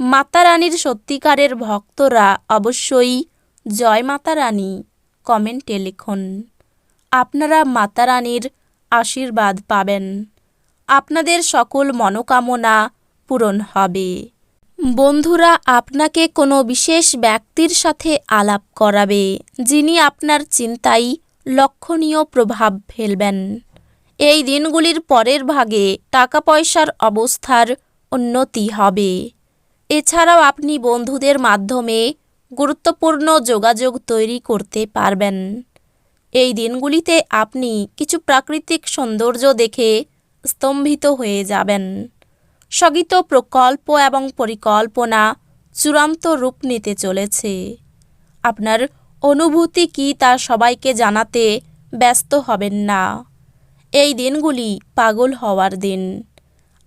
মাতা রানীর সত্যিকারের ভক্তরা অবশ্যই জয় মাতা রানী কমেন্টে লিখুন। আপনারা মাতা রানীর আশীর্বাদ পাবেন। আপনাদের সকল মনোকামনা পূরণ হবে। বন্ধুরা, আপনাকে কোনো বিশেষ ব্যক্তির সাথে আলাপ করাবে, যিনি আপনার চিন্তায় লক্ষণীয় প্রভাব ফেলবেন। এই দিনগুলির পরের ভাগে টাকা পয়সার অবস্থার উন্নতি হবে। এছাড়াও আপনি বন্ধুদের মাধ্যমে গুরুত্বপূর্ণ যোগাযোগ তৈরি করতে পারবেন। এই দিনগুলিতে আপনি কিছু প্রাকৃতিক সৌন্দর্য দেখে স্তম্ভিত হয়ে যাবেন। স্থগিত প্রকল্প এবং পরিকল্পনা চূড়ান্ত রূপ নিতে চলেছে। আপনার অনুভূতি কি তা সবাইকে জানাতে ব্যস্ত হবেন না। এই দিনগুলি পাগল হওয়ার দিন।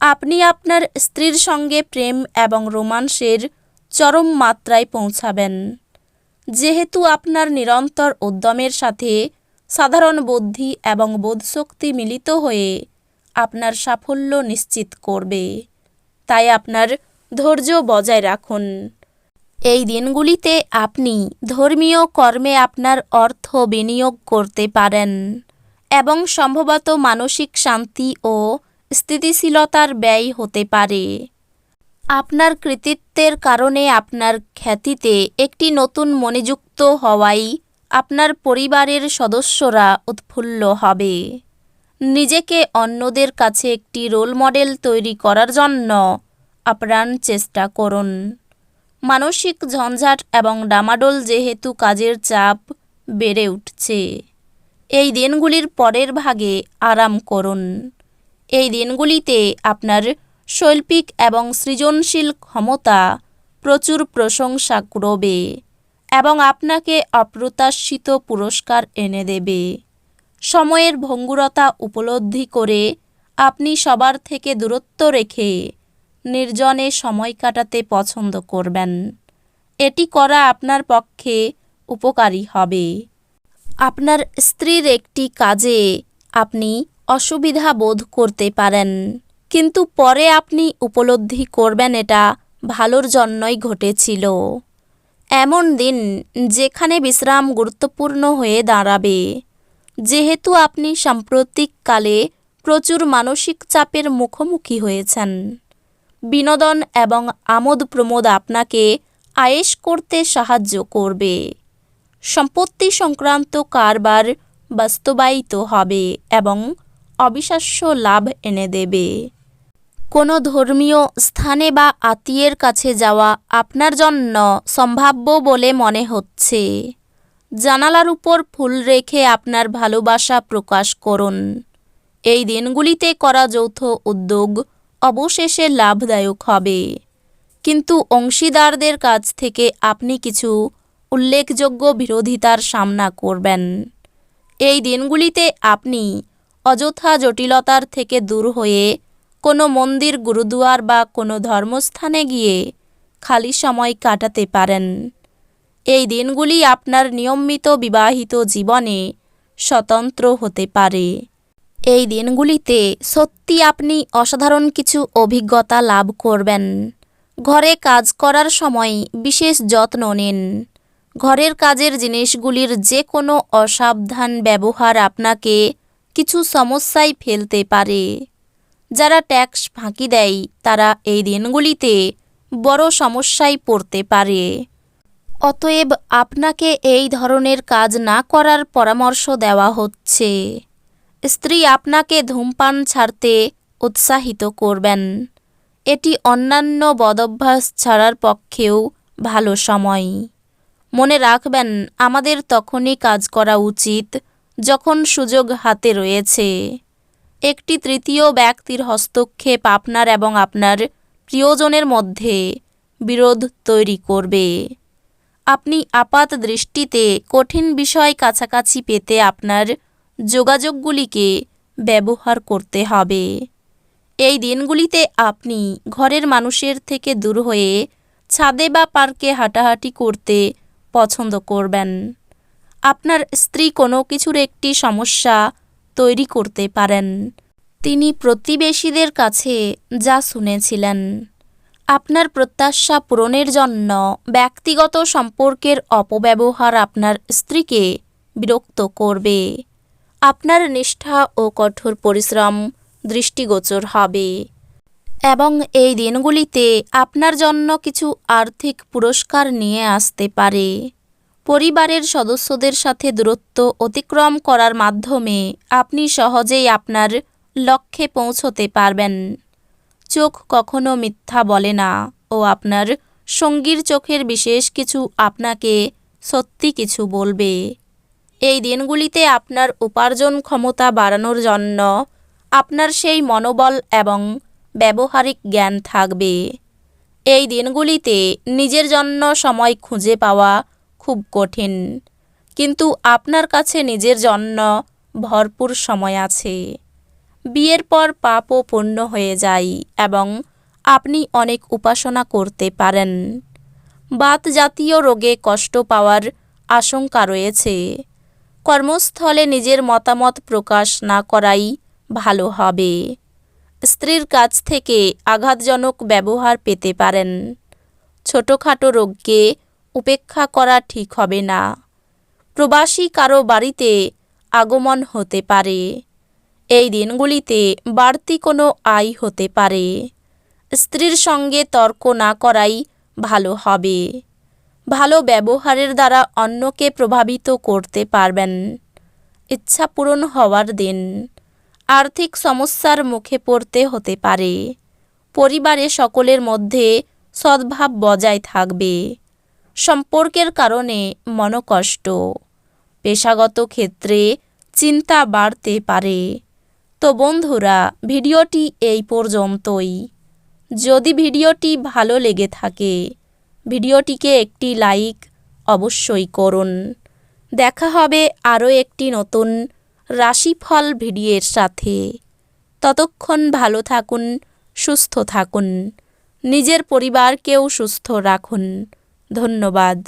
আপনি আপনার স্ত্রীর সঙ্গে প্রেম এবং রোমান্সের চরম মাত্রায় পৌঁছাবেন। যেহেতু আপনার নিরন্তর উদ্যমের সাথে সাধারণ বুদ্ধি এবং বোধশক্তি মিলিত হয়ে আপনার সাফল্য নিশ্চিত করবে, তাই আপনার ধৈর্য বজায় রাখুন। এই দিনগুলিতে আপনি ধর্মীয় কর্মে আপনার অর্থ বিনিয়োগ করতে পারেন এবং সম্ভবত মানসিক শান্তি ও স্থিতিশীলতার ব্যয় হতে পারে। আপনার কৃতিত্বের কারণে আপনার খ্যাতিতে একটি নতুন মনিযুক্ত হওয়াই আপনার পরিবারের সদস্যরা উৎফুল্ল হবে। নিজেকে অন্যদের কাছে একটি রোল মডেল তৈরি করার জন্য আপ্রাণ চেষ্টা করুন। মানসিক ঝঞ্ঝাট এবং ডামাডোল যেহেতু কাজের চাপ বেড়ে উঠছে, এই দিনগুলির পরের ভাগে আরাম করুন। এই দিনগুলিতে আপনার শৈল্পিক এবং সৃজনশীল ক্ষমতা প্রচুর প্রশংসা কুড়বে এবং আপনাকে অপ্রত্যাশিত পুরস্কার এনে দেবে। সময়ের ভঙ্গুরতা উপলব্ধি করে আপনি সবার থেকে দূরত্ব রেখে নির্জনে সময় কাটাতে পছন্দ করবেন। এটি করা আপনার পক্ষে উপকারী হবে। আপনার স্ত্রীর একটি কাজে আপনি অসুবিধা বোধ করতে পারেন। কিন্তু পরে আপনি উপলব্ধি করবেন এটা ভালোর জন্যই ঘটেছিল। এমন দিন যেখানে বিশ্রাম গুরুত্বপূর্ণ হয়ে দাঁড়াবে, যেহেতু আপনি সাম্প্রতিককালে প্রচুর মানসিক চাপের মুখোমুখি হয়েছেন। বিনোদন এবং আমোদ প্রমোদ আপনাকে আয়েশ করতে সাহায্য করবে। সম্পত্তি সংক্রান্ত কারবার বাস্তবায়িত হবে এবং অবিশ্বাস্য লাভ এনে দেবে। কোনো ধর্মীয় স্থানে বা আত্মীয়ের কাছে যাওয়া আপনার জন্য সম্ভাব্য বলে মনে হচ্ছে। জানালার উপর ফুল রেখে আপনার ভালোবাসা প্রকাশ করুন। এই দিনগুলিতে করা যৌথ উদ্যোগ অবশেষে লাভদায়ক হবে। কিন্তু অংশীদারদের কাছ থেকে আপনি কিছু উল্লেখযোগ্য বিরোধিতার সামনা করবেন। এই দিনগুলিতে আপনি অযথা জটিলতার থেকে দূর হয়ে কোনো মন্দির, গুরুদুয়ার বা কোনো ধর্মস্থানে গিয়ে খালি সময় কাটাতে পারেন। এই দিনগুলি আপনার নিয়মিত বিবাহিত জীবনে স্বতন্ত্র হতে পারে। এই দিনগুলিতে সত্যি আপনি অসাধারণ কিছু অভিজ্ঞতা লাভ করবেন। ঘরে কাজ করার সময় বিশেষ যত্ন নিন। ঘরের কাজের জিনিসগুলির যে কোনো অসাবধান ব্যবহার আপনাকে কিছু সমস্যায় ফেলতে পারে। যারা ট্যাক্স ফাঁকি দেয়, তারা এই দিনগুলিতে বড় সমস্যায় পড়তে পারে। অতএব আপনাকে এই ধরনের কাজ না করার পরামর্শ দেওয়া হচ্ছে। স্ত্রী আপনাকে ধূমপান ছাড়তে উৎসাহিত করবেন। এটি অন্যান্য বদভ্যাস ছাড়ার পক্ষেও ভালো সময়। মনে রাখবেন, আমাদের তখনই কাজ করা উচিত যখন সুযোগ হাতে রয়েছে। একটি তৃতীয় ব্যক্তির হস্তক্ষেপ আপনার এবং আপনার প্রিয়জনের মধ্যে বিরোধ তৈরি করবে। আপনি আপাত দৃষ্টিতে কঠিন বিষয় কাছাকাছি পেতে আপনার যোগাযোগগুলিকে ব্যবহার করতে হবে। এই দিনগুলিতে আপনি ঘরের মানুষের থেকে দূর হয়ে ছাদে বা পার্কে হাঁটাহাঁটি করতে পছন্দ করবেন। আপনার স্ত্রী কোনো কিছুর একটি সমস্যা তৈরি করতে পারেন। তিনি প্রতিবেশীদের কাছে যা শুনেছিলেন, আপনার প্রত্যাশা পূরণের জন্য ব্যক্তিগত সম্পর্কের অপব্যবহার আপনার স্ত্রীকে বিরক্ত করবে। আপনার নিষ্ঠা ও কঠোর পরিশ্রম দৃষ্টিগোচর হবে। এবং এই দিনগুলিতে আপনার জন্য কিছু আর্থিক পুরস্কার নিয়ে আসতে পারে। পরিবারের সদস্যদের সাথে দূরত্ব অতিক্রম করার মাধ্যমে আপনি সহজেই আপনার লক্ষ্যে পৌঁছতে পারবেন। চোখ কখনো মিথ্যা বলে না ও আপনার সঙ্গীর চোখের বিশেষ কিছু আপনাকে সত্যি কিছু বলবে। এই দিনগুলিতে আপনার উপার্জন ক্ষমতা বাড়ানোর জন্য আপনার সেই মনোবল এবং ব্যবহারিক জ্ঞান থাকবে। এই দিনগুলিতে নিজের জন্য সময় খুঁজে পাওয়া খুব কঠিন। কিন্তু আপনার কাছে নিজের জন্য ভরপুর সময় আছে। বিয়ের পর পাপও পূর্ণ হয়ে যায় এবং আপনি অনেক উপাসনা করতে পারেন। বাত জাতীয় রোগে কষ্ট পাওয়ার আশঙ্কা রয়েছে। কর্মস্থলে নিজের মতামত প্রকাশ না করাই ভালো হবে। স্ত্রীর কাছ থেকে আঘাতজনক ব্যবহার পেতে পারেন। ছোটোখাটো রোগকে উপেক্ষা করা ঠিক হবে না। প্রবাসী কারও বাড়িতে আগমন হতে পারে। এই দিনগুলিতে বাড়তি কোনো আয় হতে পারে। স্ত্রীর সঙ্গে তর্ক না করাই ভালো হবে। ভালো ব্যবহারের দ্বারা অন্যকে প্রভাবিত করতে পারবেন। ইচ্ছা পূরণ হওয়ার দিন। আর্থিক সমস্যার মুখে পড়তে হতে পারে। পরিবারে সকলের মধ্যে সদ্ভাব বজায় থাকবে। সম্পর্কের কারণে মনকষ্ট। পেশাগত ক্ষেত্রে চিন্তা বাড়তে পারে। তো বন্ধুরা, ভিডিওটি এই পর্যন্তই। যদি ভিডিওটি ভালো লেগে থাকে, ভিডিওটিকে একটি লাইক অবশ্যই করুন। দেখা হবে আরও একটি নতুন রাশিফল ভিডিওর সাথে। ততক্ষণ ভালো থাকুন, সুস্থ থাকুন। নিজের পরিবারকেও সুস্থ রাখুন। ধন্যবাদ।